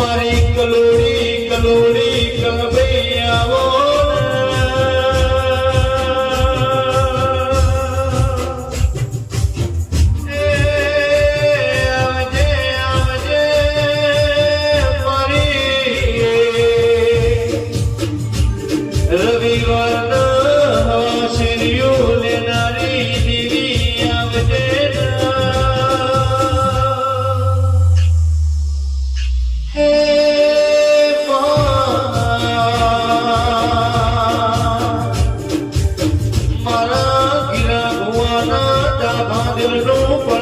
મારી કલોરી કલોરી કલબે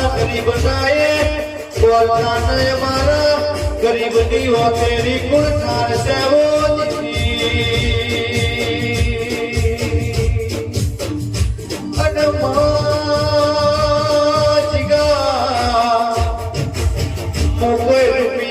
મારા ગરીબ નાએ ગોળાને મારા ગરીબની હોતેરી કુળ ઠાર સેવો કોઈ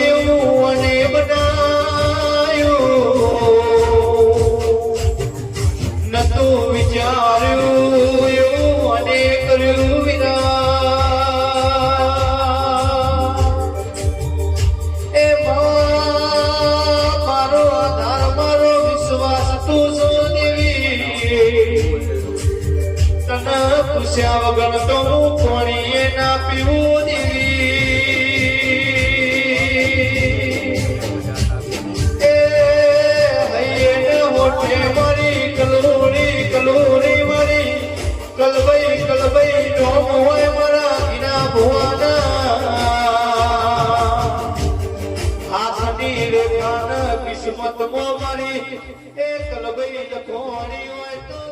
પૂછ્યા વગર તો હું કોણીએ ના પીવું. રેખાન કિસ્મત મારી લખોણી હોય લખોણીઓ